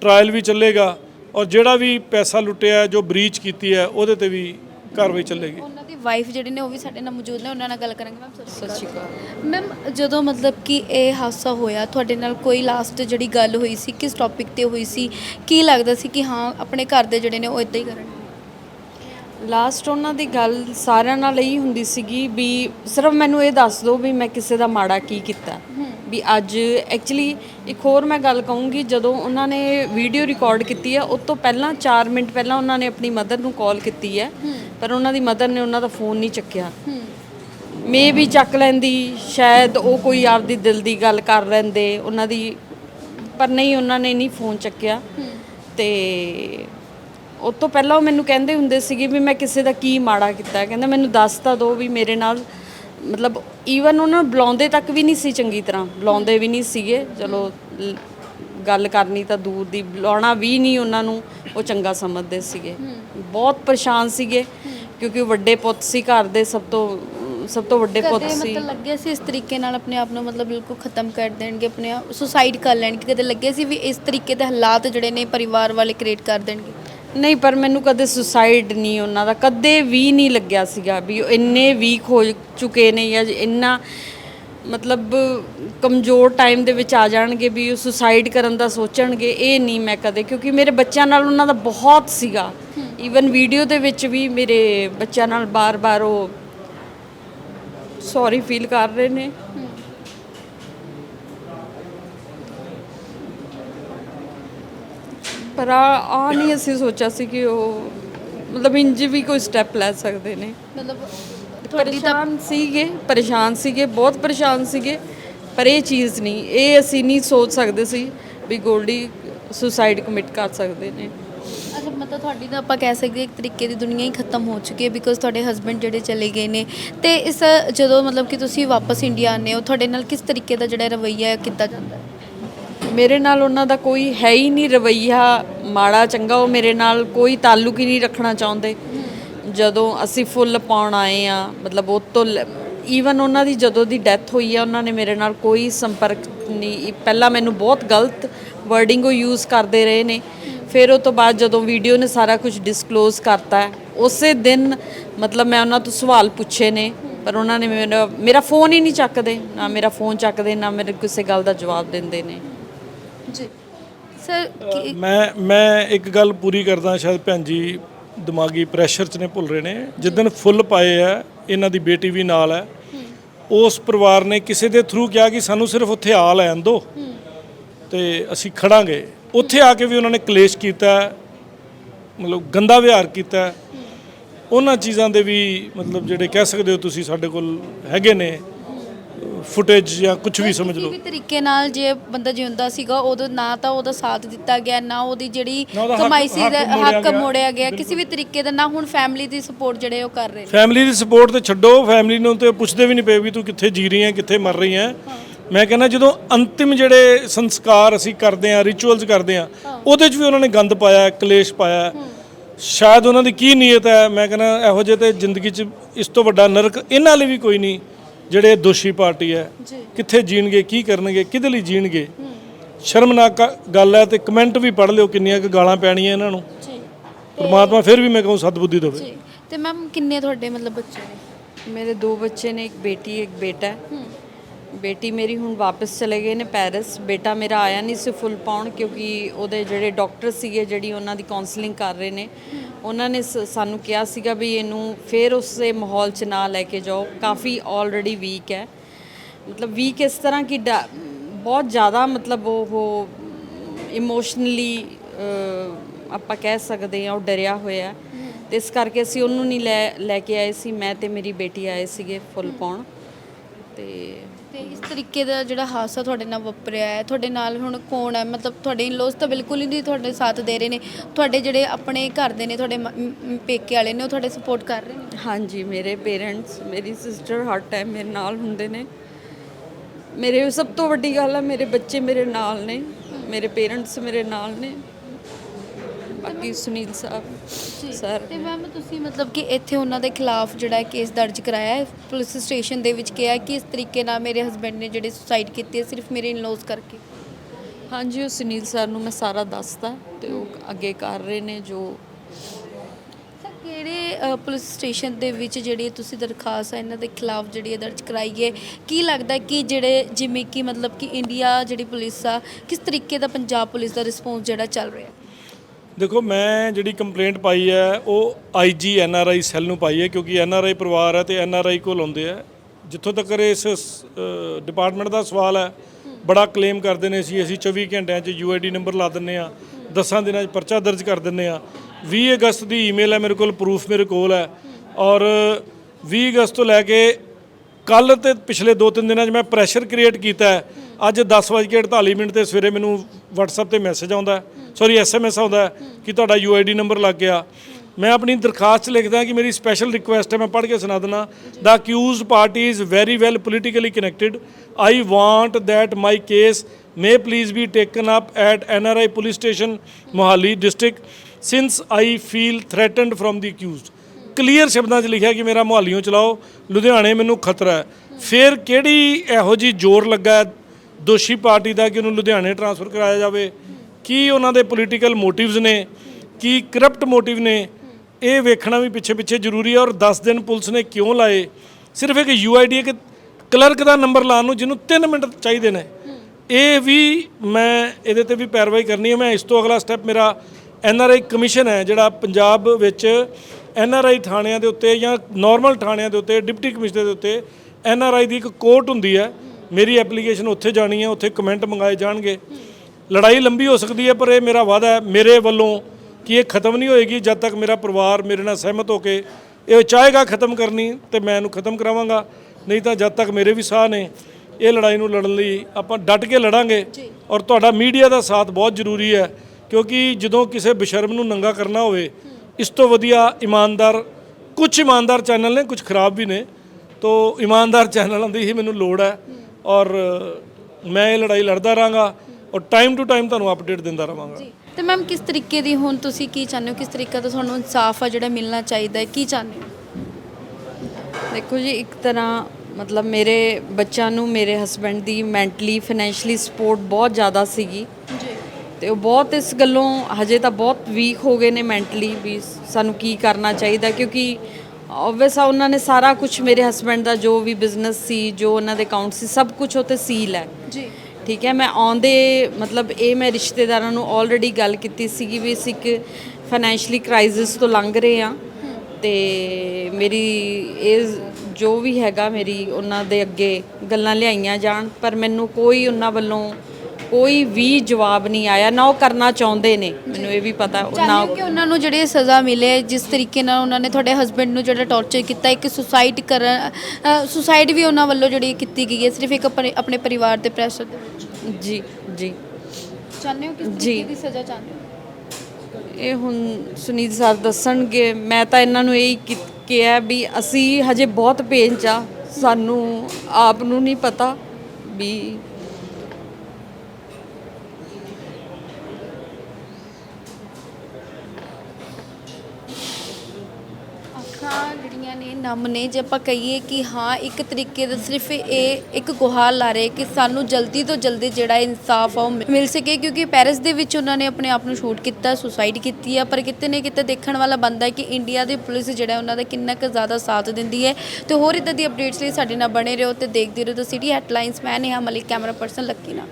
ਟ੍ਰਾਇਲ ਵੀ ਚੱਲੇਗਾ, ਔਰ ਜਿਹੜਾ ਵੀ ਪੈਸਾ ਲੁੱਟਿਆ, ਜੋ ਬਰੀਚ ਕੀਤੀ ਹੈ, ਉਹਦੇ ਤੇ ਵੀ ਕਾਰਵਾਈ ਚੱਲੇਗੀ। ਵਾਈਫ ਜਿਹੜੇ ਨੇ ਉਹ ਵੀ ਸਾਡੇ ਨਾਲ ਮੌਜੂਦ ਨੇ ਉਹਨਾਂ ਨਾਲ ਗੱਲ ਕਰਾਂਗੇ। ਮੈਮ ਸਤਿ ਸ਼੍ਰੀ ਅਕਾਲ। ਮੈਮ ਜਦੋਂ ਮਤਲਬ ਕਿ ਇਹ ਹਾਦਸਾ ਹੋਇਆ ਤੁਹਾਡੇ ਨਾਲ ਕੋਈ ਲਾਸਟ ਜਿਹੜੀ ਗੱਲ ਹੋਈ ਸੀ ਕਿਸ ਟੌਪਿਕ ਤੇ ਹੋਈ ਸੀ? ਕੀ ਲੱਗਦਾ ਸੀ ਕਿ ਹਾਂ ਆਪਣੇ ਘਰ ਦੇ ਜਿਹੜੇ ਨੇ ਉਹ ਇਦਾਂ ਹੀ ਕਰਨਗੇ? ਲਾਸਟ ਉਹਨਾਂ ਦੀ ਗੱਲ ਸਾਰਿਆਂ ਨਾਲ ਇਹੀ ਹੁੰਦੀ ਸੀਗੀ ਵੀ ਸਿਰਫ ਮੈਨੂੰ ਇਹ ਦੱਸ ਦਿਓ ਵੀ ਮੈਂ ਕਿਸੇ ਦਾ ਮਾੜਾ ਕੀ ਕੀਤਾ। ਵੀ ਅੱਜ ਐਕਚੁਅਲੀ ਇੱਕ ਹੋਰ ਮੈਂ ਗੱਲ ਕਹੂੰਗੀ, ਜਦੋਂ ਉਹਨਾਂ ਨੇ ਵੀਡੀਓ ਰਿਕਾਰਡ ਕੀਤੀ ਹੈ, ਉਸ ਤੋਂ ਪਹਿਲਾਂ 4 ਮਿੰਟ ਪਹਿਲਾਂ ਉਹਨਾਂ ਨੇ ਆਪਣੀ ਮਦਰ ਨੂੰ ਕਾਲ ਕੀਤੀ ਹੈ, ਪਰ ਉਹਨਾਂ ਦੀ ਮਦਰ ਨੇ ਉਹਨਾਂ ਦਾ ਫੋਨ ਨਹੀਂ ਚੱਕਿਆ। ਮੇ ਵੀ ਚੱਕ ਲੈਂਦੀ, ਸ਼ਾਇਦ ਉਹ ਕੋਈ ਆਪਦੀ ਦਿਲ ਦੀ ਗੱਲ ਕਰ ਲੈਂਦੇ, ਉਹਨਾਂ ਦੀ, ਪਰ ਨਹੀਂ, ਉਹਨਾਂ ਨੇ ਨਹੀਂ ਫੋਨ ਚੱਕਿਆ। ਤੇ ਉਸ ਤੋਂ ਪਹਿਲਾਂ ਉਹ ਮੈਨੂੰ ਕਹਿੰਦੇ ਹੁੰਦੇ ਸੀਗੇ ਵੀ ਮੈਂ ਕਿਸੇ ਦਾ ਕੀ ਮਾੜਾ ਕੀਤਾ। ਕਹਿੰਦਾ ਮੈਨੂੰ ਦੱਸ ਤਾਂ ਦਿਓ ਵੀ ਮੇਰੇ ਨਾਲ ਮਤਲਬ ਈਵਨ ਉਹਨਾਂ ਨੂੰ ਬੁਲਾਉਂਦੇ ਤੱਕ ਵੀ ਨਹੀਂ ਸੀ ਚੰਗੀ ਤਰ੍ਹਾਂ। ਬੁਲਾਉਂਦੇ ਵੀ ਨਹੀਂ ਸੀਗੇ। ਚਲੋ ਲ- ਗੱਲ ਕਰਨੀ ਤਾਂ ਦੂਰ ਦੀ ਬੁਲਾਉਣਾ ਵੀ ਨਹੀਂ ਉਹਨਾਂ ਨੂੰ ਉਹ ਚੰਗਾ ਸਮਝਦੇ ਸੀਗੇ। ਬਹੁਤ ਪਰੇਸ਼ਾਨ ਸੀਗੇ ਕਿਉਂਕਿ ਉਹ ਵੱਡੇ ਪੁੱਤ ਸੀ ਘਰ ਦੇ ਸਭ ਤੋਂ ਸਭ ਤੋਂ ਵੱਡੇ ਪੁੱਤ ਕਦੇ ਸੀ। ਮਤਲਬ ਲੱਗਿਆ ਸੀ ਇਸ ਤਰੀਕੇ ਨਾਲ ਆਪਣੇ ਆਪ ਨੂੰ ਮਤਲਬ ਬਿਲਕੁਲ ਖਤਮ ਕਰ ਦੇਣਗੇ ਆਪਣੇ ਸੁਸਾਈਡ ਕਰ ਲੈਣਗੇ। ਕਦੇ ਲੱਗਿਆ ਸੀ ਵੀ ਇਸ ਤਰੀਕੇ ਦੇ ਹਾਲਾਤ ਜਿਹੜੇ ਨੇ ਪਰਿਵਾਰ ਵਾਲੇ ਕ੍ਰੀਏਟ ਕਰ ਦੇਣਗੇ? ਨਹੀਂ, ਪਰ ਮੈਨੂੰ ਕਦੇ ਸੁਸਾਈਡ ਨਹੀਂ ਉਹਨਾਂ ਦਾ, ਕਦੇ ਵੀ ਨਹੀਂ ਲੱਗਿਆ ਸੀਗਾ ਵੀ ਉਹ ਇੰਨੇ ਵੀਕ ਹੋ ਚੁੱਕੇ ਨੇ ਜਾਂ ਇੰਨਾ ਮਤਲਬ ਕਮਜ਼ੋਰ ਟਾਈਮ ਦੇ ਵਿੱਚ ਆ ਜਾਣਗੇ ਵੀ ਉਹ ਸੁਸਾਈਡ ਕਰਨ ਦਾ ਸੋਚਣਗੇ, ਇਹ ਨਹੀਂ ਮੈਂ ਕਦੇ, ਕਿਉਂਕਿ ਮੇਰੇ ਬੱਚਿਆਂ ਨਾਲ ਉਹਨਾਂ ਦਾ ਬਹੁਤ ਸੀਗਾ। ਈਵਨ ਵੀਡੀਓ ਦੇ ਵਿੱਚ ਵੀ ਮੇਰੇ ਬੱਚਿਆਂ ਨਾਲ ਬਾਰ-ਬਾਰ ਉਹ ਸੌਰੀ ਫੀਲ ਕਰ ਰਹੇ ਨੇ। ਪਰ ਆ ਆ ਨਹੀਂ ਅਸੀਂ ਸੋਚਿਆ ਸੀ ਕਿ ਉਹ ਮਤਲਬ ਇੰਜ ਵੀ ਕੋਈ ਸਟੈਪ ਲੈ ਸਕਦੇ ਨੇ। ਮਤਲਬ ਪਰੇਸ਼ਾਨ ਸੀਗੇ ਪਰੇਸ਼ਾਨ ਸੀਗੇ ਬਹੁਤ ਪਰੇਸ਼ਾਨ ਸੀਗੇ ਪਰ ਇਹ ਚੀਜ਼ ਨਹੀਂ ਇਹ ਅਸੀਂ ਨਹੀਂ ਸੋਚ ਸਕਦੇ ਸੀ ਵੀ ਗੋਲਡੀ ਸੁਸਾਈਡ ਕਮਿਟ ਕਰ ਸਕਦੇ ਨੇ। ਅੱਛਾ ਮਤਲਬ ਤੁਹਾਡੀ ਤਾਂ ਆਪਾਂ ਕਹਿ ਸਕਦੇ ਇੱਕ ਤਰੀਕੇ ਦੀ ਦੁਨੀਆ ਹੀ ਖਤਮ ਹੋ ਚੁੱਕੀ ਹੈ ਬਿਕੋਜ਼ ਤੁਹਾਡੇ ਹਸਬੰਡ ਜਿਹੜੇ ਚਲੇ ਗਏ ਨੇ। ਤੇ ਇਸ ਜਦੋਂ ਮਤਲਬ ਕਿ ਤੁਸੀਂ ਵਾਪਸ ਇੰਡੀਆ ਆਉਂਦੇ ਹੋ ਤੁਹਾਡੇ ਨਾਲ ਕਿਸ ਤਰੀਕੇ ਦਾ ਜਿਹੜਾ ਰਵੱਈਆ ਕੀਤਾ ਜਾਂਦਾ ਹੈ? ਮੇਰੇ ਨਾਲ ਉਹਨਾਂ ਦਾ ਕੋਈ ਹੈ ਹੀ ਨਹੀਂ ਰਵਈਆ ਮਾੜਾ ਚੰਗਾ, ਉਹ ਮੇਰੇ ਨਾਲ ਕੋਈ ਤਾਲੁਕ ਹੀ ਨਹੀਂ ਰੱਖਣਾ ਚਾਹੁੰਦੇ। ਜਦੋਂ ਅਸੀਂ ਫੁੱਲ ਪਾਉਣ ਆਏ ਆ ਮਤਲਬ ਉਹ ਤੋਂ ਈਵਨ ਉਹਨਾਂ ਦੀ ਜਦੋਂ ਦੀ ਡੈਥ ਹੋਈ ਆ, ਉਹਨਾਂ ਨੇ ਮੇਰੇ ਨਾਲ ਕੋਈ ਸੰਪਰਕ ਨਹੀਂ ਪਹਿਲਾਂ ਮੈਨੂੰ ਬਹੁਤ ਗਲਤ ਵਰਡਿੰਗ ਉਹ ਯੂਜ਼ ਕਰਦੇ ਰਹੇ ਨੇ। ਫਿਰ ਉਹ ਤੋਂ ਬਾਅਦ ਜਦੋਂ ਵੀਡੀਓ ਨੇ ਸਾਰਾ ਕੁਝ ਡਿਸਕਲੋਜ਼ ਕਰਤਾ ਉਸੇ ਦਿਨ ਮਤਲਬ ਮੈਂ ਉਹਨਾਂ ਤੋਂ ਸਵਾਲ ਪੁੱਛੇ ਨੇ, ਪਰ ਉਹਨਾਂ ਨੇ ਮੇਰਾ ਮੇਰਾ ਫੋਨ ਹੀ ਨਹੀਂ ਚੱਕਦੇ, ਨਾ ਮੇਰਾ ਫੋਨ ਚੱਕਦੇ, ਨਾ ਮੇਰੇ ਕਿਸੇ ਗੱਲ ਦਾ ਜਵਾਬ ਦਿੰਦੇ ਨੇ। ਜੀ ਸਰ ਕੀ ਮੈਂ ਮੈਂ ਇੱਕ ਗੱਲ ਪੂਰੀ ਕਰਦਾ ਸ਼ਾਇਦ ਭੈਣ ਜੀ ਦਿਮਾਗੀ ਪ੍ਰੈਸ਼ਰ 'ਚ ਨੇ ਭੁੱਲ ਰਹੇ ਨੇ। ਜਿੱਦਣ ਫੁੱਲ ਪਾਏ ਆ ਇਹਨਾਂ ਦੀ ਬੇਟੀ ਵੀ ਨਾਲ ਹੈ। ਉਸ ਪਰਿਵਾਰ ਨੇ ਕਿਸੇ ਦੇ ਥਰੂ ਕਿਹਾ ਕਿ ਸਾਨੂੰ ਸਿਰਫ ਉੱਥੇ ਆ ਲੈਣ ਦਿਓ ਤੇ ਅਸੀਂ ਖੜਾਂਗੇ। ਉੱਥੇ ਆ ਕੇ ਵੀ ਉਹਨਾਂ ਨੇ ਕਲੇਸ਼ ਕੀਤਾ ਮਤਲਬ ਗੰਦਾ ਵਿਹਾਰ ਕੀਤਾ। ਉਹਨਾਂ ਚੀਜ਼ਾਂ ਦੇ ਵੀ ਮਤਲਬ ਜਿਹੜੇ ਕਹਿ ਸਕਦੇ ਹੋ ਤੁਸੀਂ ਸਾਡੇ ਕੋਲ ਹੈਗੇ ਨੇ। ਫੁਟੇਜ ਜਾਂ ਕੁਝ ਵੀ ਸਮਝ ਕਿਸੇ ਲਓ। ਵੀ ਤਰੀਕੇ ਨਾਲ ਜੇ ਬੰਦਾ ਜਿਉਂਦਾ ਸੀਗਾ ਉਦੋਂ ਨਾ ਤਾਂ ਉਹਦਾ ਸਾਥ ਦਿੱਤਾ ਗਿਆ ਨਾ ਉਹਦੀ ਜਿਹੜੀ ਨਾ ਉਹਦਾ ਹੱਕ- ਕਮਾਈ ਸੀ ਹੱਕ ਦਾ ਮੋੜਿਆ ਹੱਕ ਗਿਆ। ਮੋੜਿਆ ਗਿਆ। ਕਿਸੇ ਵੀ ਤਰੀਕੇ ਦਾ ਨਾ ਹੁਣ ਫੈਮਿਲੀ ਦੀ ਸਪੋਰਟ ਜਿਹੜੇ ਉਹ ਕਰ ਰਹੇ ਨੇ। ਫੈਮਿਲੀ ਦੀ ਸਪੋਰਟ ਤੇ ਛੱਡੋ ਫੈਮਿਲੀ ਨੂੰ ਤੇ ਪੁੱਛਦੇ ਵੀ ਨਹੀਂ ਪਏ ਵੀ ਤੂੰ ਕਿੱਥੇ ਜੀ ਰਹੀ ਹੈ ਕਿੱਥੇ ਮਰ ਰਹੀ ਹੈ। ਮੈਂ ਕਹਿੰਦਾ ਜਦੋਂ ਅੰਤਿਮ ਜਿਹੜੇ ਸੰਸਕਾਰ ਅਸੀਂ ਕਰਦੇ ਆ ਰਿਚੁਅਲਸ ਕਰਦੇ ਆ ਉਹਦੇ 'ਚ ਵੀ ਉਹਨਾਂ ਨੇ ਗੰਦ ਪਾਇਆ ਕਲੇਸ਼ ਪਾਇਆ। ਸ਼ਾਇਦ ਉਹਨਾਂ ਦੀ ਕੀ ਨੀਅਤ ਹੈ ਮੈਂ ਕਹਿੰਦਾ ਇਹੋ ਜਿਹੇ ਤੇ ਜ਼ਿੰਦਗੀ 'ਚ ਇਸ ਤੋਂ ਵੱਡਾ ਨਰਕ ਇਹਨਾਂ ਲਈ ਵੀ ਕੋਈ ਨਹੀਂ ਜਿਹੜੇ ਦੋਸ਼ੀ ਪਾਰਟੀ ਹੈ ਕਿੱਥੇ ਜੀਣਗੇ ਕੀ ਕਰਨਗੇ ਕਿਹਦੇ ਲਈ ਜੀਣਗੇ? ਸ਼ਰਮਨਾਕ ਗੱਲ ਹੈ ਤੇ ਕਮੈਂਟ ਵੀ ਪੜ੍ਹ ਲਿਓ ਕਿੰਨੀਆਂ ਕੁ ਗਾਲਾਂ ਪੈਣੀਆਂ ਇਹਨਾਂ ਨੂੰ। ਜੀ। ਪਰਮਾਤਮਾ ਫਿਰ ਵੀ ਮੈਂ ਕਹੂੰ ਸਤਬੁੱਧੀ ਦੇਵੇ। ਜੀ। ਤੇ ਮੈਮ ਕਿੰਨੇ ਤੁਹਾਡੇ ਮਤਲਬ ਬੱਚੇ ਨੇ? ਮੇਰੇ ਦੋ ਬੱਚੇ ਨੇ ਇੱਕ ਬੇਟੀ ਇੱਕ ਬੇਟਾ। ਹੈ। ਬੇਟੀ ਮੇਰੀ ਹੁਣ ਵਾਪਸ ਚਲੇ ਗਏ ਨੇ ਪੈਰਿਸ। ਬੇਟਾ ਮੇਰਾ ਆਇਆ ਨਹੀਂ ਸੀ ਫੁੱਲ ਪਾਉਣ ਕਿਉਂਕਿ ਉਹਦੇ ਜਿਹੜੇ ਡਾਕਟਰ ਸੀਗੇ ਜਿਹੜੀ ਉਹਨਾਂ ਦੀ ਕਾਉਂਸਲਿੰਗ ਕਰ ਰਹੇ ਨੇ ਉਹਨਾਂ ਨੇ ਸਾਨੂੰ ਕਿਹਾ ਸੀਗਾ ਵੀ ਇਹਨੂੰ ਫੇਰ ਉਸੇ ਮਾਹੌਲ 'ਚ ਨਾ ਲੈ ਕੇ ਜਾਓ। ਕਾਫੀ ਆਲਰੇਡੀ ਵੀਕ ਹੈ। ਮਤਲਬ ਵੀਕ ਇਸ ਤਰ੍ਹਾਂ ਕਿ ਬਹੁਤ ਜ਼ਿਆਦਾ ਮਤਲਬ ਉਹ ਇਮੋਸ਼ਨਲੀ ਆਪਾਂ ਕਹਿ ਸਕਦੇ ਹਾਂ ਉਹ ਡਰਿਆ ਹੋਇਆ। ਤੇ ਇਸ ਕਰਕੇ ਅਸੀਂ ਉਹਨੂੰ ਨਹੀਂ ਲੈ ਲੈ ਕੇ ਆਏ ਸੀ। ਮੈਂ ਤੇ ਮੇਰੀ ਬੇਟੀ ਆਏ ਸੀਗੇ ਫੁੱਲ ਪਾਉਣ। ਤੇ ਤੇ ਇਸ ਤਰੀਕੇ ਦਾ ਜਿਹੜਾ ਹਾਦਸਾ ਤੁਹਾਡੇ ਨਾਲ ਵਾਪਰਿਆ ਹੈ, ਤੁਹਾਡੇ ਨਾਲ ਹੁਣ ਕੌਣ ਹੈ? ਮਤਲਬ ਤੁਹਾਡੇ ਇਨ ਤਾਂ ਬਿਲਕੁਲ ਹੀ ਨਹੀਂ ਤੁਹਾਡੇ ਸਾਥ ਦੇ ਰਹੇ ਨੇ। ਤੁਹਾਡੇ ਜਿਹੜੇ ਆਪਣੇ ਘਰ ਦੇ ਨੇ, ਤੁਹਾਡੇ ਮ- ਮ- ਪੇਕੇ ਵਾਲੇ ਨੇ, ਉਹ ਤੁਹਾਡੇ ਸਪੋਰਟ ਕਰ ਰਹੇ ਨੇ? ਹਾਂਜੀ, ਮੇਰੇ ਪੇਰੈਂਟਸ ਮੇਰੀ ਸਿਸਟਰ ਹਰ ਟਾਈਮ ਮੇਰੇ ਨਾਲ ਹੁੰਦੇ ਨੇ। ਮੇਰੇ ਸਭ ਤੋਂ ਵੱਡੀ ਗੱਲ ਆ ਮੇਰੇ ਬੱਚੇ ਮੇਰੇ ਨਾਲ ਨੇ, ਮੇਰੇ ਪੇਰੈਂਟਸ ਮੇਰੇ ਨਾਲ ਨੇ। ਬਾਕੀ ਸੁਨੀਲ ਸਾਹਿਬ ਸਰ। ਤੇ ਮੈਮ ਤੁਸੀਂ ਮਤਲਬ ਕਿ ਇੱਥੇ ਉਹਨਾਂ ਦੇ ਖਿਲਾਫ ਜਿਹੜਾ ਕੇਸ ਦਰਜ ਕਰਾਇਆ ਹੈ ਪੁਲਿਸ ਸਟੇਸ਼ਨ ਦੇ ਵਿੱਚ ਕਿਹਾ ਕਿ ਇਸ ਤਰੀਕੇ ਨਾਲ ਮੇਰੇ ਹਸਬੰਡ ਨੇ ਜਿਹੜੇ ਸੁਸਾਈਡ ਕੀਤੀ ਹੈ ਸਿਰਫ ਮੇਰੇ ਇਨ-ਲॉज ਕਰਕੇ। ਹਾਂਜੀ ਉਹ ਸੁਨੀਲ ਸਰ ਨੂੰ ਮੈਂ ਸਾਰਾ ਦੱਸਤਾ ਤੇ ਉਹ ਅੱਗੇ ਕਰ ਰਹੇ ਨੇ ਜੋ ਸਰ ਕਿਹੜੇ ਅ, ਪੁਲਿਸ ਸਟੇਸ਼ਨ ਦੇ ਵਿੱਚ ਜਿਹੜੀ ਤੁਸੀਂ ਦਰਖਾਸਤ ਹੈ ਇਹਨਾਂ ਦੇ ਖਿਲਾਫ ਜਿਹੜੀ ਹੈ ਦਰਜ ਕਰਾਈ ਹੈ ਕੀ ਲੱਗਦਾ ਕਿ ਜਿਹੜੇ ਜਿਵੇਂ ਕਿ ਮਤਲਬ ਕਿ ਇੰਡੀਆ ਜਿਹੜੀ ਪੁਲਿਸ ਆ ਕਿਸ ਤਰੀਕੇ ਦਾ ਪੰਜਾਬ ਪੁਲਿਸ ਦਾ ਰਿਸਪੌਂਸ ਜਿਹੜਾ ਚੱਲ ਰਿਹਾ ਦੇਖੋ, ਮੈਂ ਜਿਹੜੀ ਕੰਪਲੇਂਟ ਪਾਈ ਹੈ, ਉਹ ਆਈਜੀ ਐਨਆਰਆਈ ਸੈੱਲ ਨੂੰ ਪਾਈ ਹੈ, ਕਿਉਂਕਿ ਐਨਆਰਆਈ ਪਰਿਵਾਰ ਹੈ ਤੇ ਐਨਆਰਆਈ ਕੋਲ ਆਉਂਦੇ ਆ। ਜਿੱਥੋਂ ਤੱਕ ਇਸ ਡਿਪਾਰਟਮੈਂਟ ਦਾ ਸਵਾਲ ਹੈ, ਬੜਾ ਕਲੇਮ ਕਰਦੇ ਨੇ ਅਸੀਂ ਅਸੀਂ 24 ਘੰਟਿਆਂ 'ਚ ਯੂਆਈਡੀ ਨੰਬਰ ਲਾ ਦਿੰਨੇ ਆ 10 ਦਿਨਾਂ 'ਚ ਪਰਚਾ ਦਰਜ ਕਰ ਦਿੰਨੇ ਆ 20 ਅਗਸਤ ਦੀ ਈਮੇਲ ਹੈ ਮੇਰੇ ਕੋਲ ਪ੍ਰੂਫ ਮੇਰੇ ਕੋਲ ਹੈ। ਔਰ 20 ਅਗਸਤ ਤੋਂ ਲੈ ਕੇ ਕੱਲ ਤੇ ਪਿਛਲੇ 2-3 ਦਿਨਾਂ 'ਚ ਮੈਂ ਪ੍ਰੈਸ਼ਰ ਕ੍ਰੀਏਟ ਕੀਤਾ ਹੈ ਅੱਜ 10:48 ਮਿੰਟ ਤੇ ਸਵੇਰੇ ਮੈਨੂੰ WhatsApp ਤੇ ਮੈਸੇਜ ਆਉਂਦਾ ਸੌਰੀ SMS ਆਉਂਦਾ ਕਿ ਤੁਹਾਡਾ UID ਨੰਬਰ ਲੱਗ ਗਿਆ। ਮੈਂ ਆਪਣੀ ਦਰਖਾਸਤ ਲਿਖਦਾ ਕਿ ਮੇਰੀ ਸਪੈਸ਼ਲ ਰਿਕੁਐਸਟ ਹੈ, ਮੈਂ ਪੜ੍ਹ ਕੇ ਸੁਣਾ ਦਿੰਦਾ। The accused party is very well politically connected I want that my case may please be taken up at NRI police station Mohali district since I feel threatened from the accused clear ਸ਼ਬਦਾਂ 'ਚ ਲਿਖਿਆ ਕਿ ਮੇਰਾ ਮੁਹਾਲੀਓਂ ਚਲਾਓ। ਲੁਧਿਆਣੇ ਮੈਨੂੰ ਖਤਰਾ ਹੈ। ਫਿਰ ਕਿਹੜੀ ਇਹੋ ਜੀ ਜ਼ੋਰ ਲੱਗਾ ਦੋਸ਼ੀ ਪਾਰਟੀ ਦਾ ਕਿ ਉਹਨੂੰ ਲੁਧਿਆਣੇ ਟਰਾਂਸਫਰ ਕਰਾਇਆ ਜਾਵੇ? ਕੀ ਉਹਨਾਂ ਦੇ ਪੋਲੀਟੀਕਲ ਮੋਟਿਵਸ ਨੇ? ਕੀ ਕਰਪਟ ਮੋਟਿਵ ਨੇ? ਇਹ ਵੇਖਣਾ ਵੀ ਪਿੱਛੇ ਪਿੱਛੇ ਜ਼ਰੂਰੀ ਹੈ ਔਰ 10 ਦਿਨ ਪੁਲਿਸ ਨੇ ਕਿਉਂ ਲਾਏ? ਸਿਰਫ ਇੱਕ ਯੂਆਈਡੀ ਇੱਕ ਕਲਰਕ ਦਾ ਨੰਬਰ ਲਾਉਣ ਨੂੰ ਜਿਹਨੂੰ 3 ਮਿੰਟ ਚਾਹੀਦੇ ਨੇ। ਇਹ ਵੀ ਮੈਂ, ਇਹਦੇ ਤੇ ਵੀ ਪੈਰਵਾਈ ਕਰਨੀ ਹੈ। ਮੈਂ ਇਸ ਤੋਂ ਅਗਲਾ ਸਟੈਪ ਮੇਰਾ ਐੱਨ ਆਰ ਆਈ ਕਮਿਸ਼ਨ ਹੈ, ਜਿਹੜਾ ਪੰਜਾਬ ਵਿੱਚ ਐੱਨ ਆਰ ਆਈ ਥਾਣਿਆਂ ਦੇ ਉੱਤੇ ਜਾਂ ਨਾਰਮਲ ਥਾਣਿਆਂ ਦੇ ਉੱਤੇ, ਡਿਪਟੀ ਕਮਿਸ਼ਨਰ ਦੇ ਉੱਤੇ ਐੱਨ ਆਰ ਆਈ ਦੀ ਇੱਕ ਕੋਰਟ ਹੁੰਦੀ ਹੈ। ਮੇਰੀ ਐਪਲੀਕੇਸ਼ਨ ਉੱਥੇ ਜਾਣੀ ਹੈ ਉੱਥੇ ਕਮੈਂਟ ਮੰਗਾਏ ਜਾਣਗੇ। ਲੜਾਈ ਲੰਬੀ ਹੋ ਸਕਦੀ ਹੈ ਪਰ ਇਹ ਮੇਰਾ ਵਾਅਦਾ ਹੈ ਮੇਰੇ ਵੱਲੋਂ ਕਿ ਇਹ ਖਤਮ ਨਹੀਂ ਹੋਏਗੀ ਜਦ ਤੱਕ ਮੇਰਾ ਪਰਿਵਾਰ ਮੇਰੇ ਨਾਲ ਸਹਿਮਤ ਹੋ ਕੇ ਇਹ ਚਾਹੇਗਾ ਖਤਮ ਕਰਨੀ ਤੇ ਮੈਂ ਇਹਨੂੰ ਖਤਮ ਕਰਾਵਾਂਗਾ। ਨਹੀਂ ਤਾਂ ਜਦ ਤੱਕ ਮੇਰੇ ਵੀ ਸਾਹ ਨੇ ਇਹ ਲੜਾਈ ਨੂੰ ਲੜਨ ਲਈ ਆਪਾਂ ਡਟ ਕੇ ਲੜਾਂਗੇ। ਔਰ ਤੁਹਾਡਾ ਮੀਡੀਆ ਦਾ ਸਾਥ ਬਹੁਤ ਜ਼ਰੂਰੀ ਹੈ ਕਿਉਂਕਿ ਜਦੋਂ ਕਿਸੇ ਬਸ਼ਰਮ ਨੂੰ ਨੰਗਾ ਕਰਨਾ ਹੋਵੇ ਇਸ ਤੋਂ ਵਧੀਆ ਇਮਾਨਦਾਰ ਕੁਝ ਇਮਾਨਦਾਰ ਚੈਨਲ ਨੇ ਕੁਝ ਖਰਾਬ ਵੀ ਨੇ। ਤੋ ਇਮਾਨਦਾਰ ਚੈਨਲਾਂ ਦੀ ਹੀ ਮੈਨੂੰ ਲੋੜ ਹੈ। ਔਰ ਮੈਂ ਇਹ ਲੜਾਈ ਲੜਦਾ ਰਹਾਂਗਾ ਔਰ ਟਾਈਮ ਟੂ ਟਾਈਮ ਤੁਹਾਨੂੰ ਅਪਡੇਟ ਦਿੰਦਾ ਰਹਾਂਗਾ। ਜੀ ਤੇ ਮੈਮ ਕਿਸ ਤਰੀਕੇ ਦੀ ਹੁਣ ਤੁਸੀਂ ਕੀ ਚਾਹੁੰਦੇ ਹੋ? ਕਿਸ ਤਰੀਕੇ ਦਾ ਤੁਹਾਨੂੰ ਇਨਸਾਫ ਆ ਜਿਹੜਾ ਮਿਲਣਾ ਚਾਹੀਦਾ ਹੈ? ਕੀ ਚਾਹੁੰਦੇ ਹੋ? ਦੇਖੋ ਜੀ ਇੱਕ ਤਰ੍ਹਾਂ ਮਤਲਬ ਮੇਰੇ ਬੱਚਿਆਂ ਨੂੰ ਮੇਰੇ ਹਸਬੰਡ ਦੀ ਮੈਂਟਲੀ ਫਾਈਨੈਂਸ਼ਲੀ ਸਪੋਰਟ ਬਹੁਤ ਜ਼ਿਆਦਾ ਸੀਗੀ। ਜੀ। ਤੇ ਉਹ ਬਹੁਤ ਇਸ ਗੱਲੋਂ ਹਜੇ ਤਾਂ ਬਹੁਤ ਵੀਕ ਹੋ ਗਏ ਨੇ ਮੈਂਟਲੀ ਵੀ ਸਾਨੂੰ ਕੀ ਕਰਨਾ ਚਾਹੀਦਾ ਕਿਉਂਕਿ ਆਬਵੀਅਸ ਆ ਉਹਨਾਂ ਨੇ ਸਾਰਾ ਕੁਝ ਮੇਰੇ ਹਸਬੰਡ ਦਾ ਜੋ ਵੀ ਬਿਜ਼ਨਸ ਸੀ ਜੋ ਉਹਨਾਂ ਦੇ ਅਕਾਊਂਟ ਸੀ ਸਭ ਕੁਝ ਉਹ ਤੇ ਸੀਲ ਹੈ। ਜੀ। ਠੀਕ ਹੈ ਮੈਂ ਆਉਂਦੇ ਮਤਲਬ ਇਹ ਮੈਂ ਰਿਸ਼ਤੇਦਾਰਾਂ ਨੂੰ ਆਲਰੇਡੀ ਗੱਲ ਕੀਤੀ ਸੀਗੀ ਵੀ ਅਸੀਂ ਇੱਕ ਫਾਈਨੈਂਸ਼ਲੀ ਕ੍ਰਾਈਸਿਸ ਤੋਂ ਲੰਘ ਰਹੇ ਆ ਤੇ ਮੇਰੀ ਇਹ ਜੋ ਵੀ ਹੈਗਾ ਮੇਰੀ ਉਹਨਾਂ ਦੇ ਅੱਗੇ ਗੱਲਾਂ ਲਿਆਈਆਂ ਜਾਣ ਪਰ ਮੈਨੂੰ ਕੋਈ ਉਹਨਾਂ ਵੱਲੋਂ ਕੋਈ ਵੀ ਜਵਾਬ ਨਹੀਂ ਆਇਆ ਨਾ ਉਹ ਕਰਨਾ ਚਾਹੁੰਦੇ ਨੇ। ਮੈਨੂੰ ਇਹ ਵੀ ਪਤਾ ਉਹ ਨਾ ਚਾਹੁੰਦੇ ਹੋ ਕਿ ਉਹਨਾਂ ਨੂੰ ਜਿਹੜੀ ਸਜ਼ਾ ਮਿਲੇ ਜਿਸ ਤਰੀਕੇ ਨਾਲ ਉਹਨਾਂ ਨੇ ਤੁਹਾਡੇ ਹਸਬੰਡ ਨੂੰ ਜਿਹੜਾ ਟੌਰਚਰ ਕੀਤਾ ਇੱਕ ਸੁਸਾਈਡ ਕਰਨ ਸੁਸਾਈਡ ਵੀ ਉਹਨਾਂ ਵੱਲੋਂ ਜਿਹੜੀ ਕੀਤੀ ਗਈ ਹੈ ਸਿਰਫ ਇੱਕ ਆਪਣੇ ਆਪਣੇ ਪਰਿਵਾਰ ਦੇ ਪ੍ਰੈਸ਼ਰ ਦੇ ਵਿੱਚ। ਜੀ ਜੀ। ਚਾਹੁੰਦੇ ਹੋ ਕਿਸ ਜੀ। ਤਰੀਕੇ ਦੀ ਸਜ਼ਾ ਚਾਹੁੰਦੇ ਹੋ? ਇਹ ਹੁਣ ਸੁਨੀਤ ਸਰ ਦੱਸਣਗੇ ਮੈਂ ਤਾਂ ਇਹਨਾਂ ਨੂੰ ਇਹ ਹੀ ਕਿਹਾ ਵੀ ਅਸੀਂ ਹਜੇ ਬਹੁਤ ਪੇਨ ਚ ਆ ਸਾਨੂੰ ਆਪ ਨੂੰ ਨਹੀਂ ਪਤਾ ਵੀ ਅੱਖਾਂ ਜਿਹੜੀਆਂ ਨੇ ਨਮ ਨੇ ਜੇ ਆਪਾਂ ਕਹੀਏ ਕਿ ਹਾਂ, ਇੱਕ ਤਰੀਕੇ ਦਾ ਸਿਰਫ ਇਹ ਇੱਕ ਗੁਹਾਰ ਲਾ ਰਹੇ ਕਿ ਸਾਨੂੰ ਜਲਦੀ ਤੋਂ ਜਲਦੀ ਜਿਹੜਾ ਇਨਸਾਫ ਆ ਉਹ ਮਿਲ ਸਕੇ ਕਿਉਂਕਿ ਪੈਰਿਸ ਦੇ ਵਿੱਚ ਉਹਨਾਂ ਨੇ ਆਪਣੇ ਆਪ ਨੂੰ ਸ਼ੂਟ ਕੀਤਾ, ਸੁਸਾਈਡ ਕੀਤੀ ਆ, ਪਰ ਕਿਤੇ ਨਾ ਕਿਤੇ ਦੇਖਣ ਵਾਲਾ ਬੰਦਾ ਕਿ ਇੰਡੀਆ ਦੀ ਪੁਲਿਸ ਜਿਹੜਾ ਉਹਨਾਂ ਦਾ ਕਿੰਨਾ ਕੁ ਜ਼ਿਆਦਾ ਸਾਥ ਦਿੰਦੀ ਹੈ। ਤੇ ਹੋਰ ਇਦਾਂ ਦੀ ਅਪਡੇਟਸ ਲਈ ਸਾਡੇ ਨਾਲ ਬਣੇ ਰਹੋ ਤੇ ਦੇਖਦੇ ਰਹੋ ਤਾਂ ਸਿਟੀ ਹੈਡਲਾਈਨਸ ਮੈਂ ਨੇਹਾ ਮਲਿਕ ਕੈਮਰਾ ਪਰਸਨ ਲੱਕੀ ਨਾਲ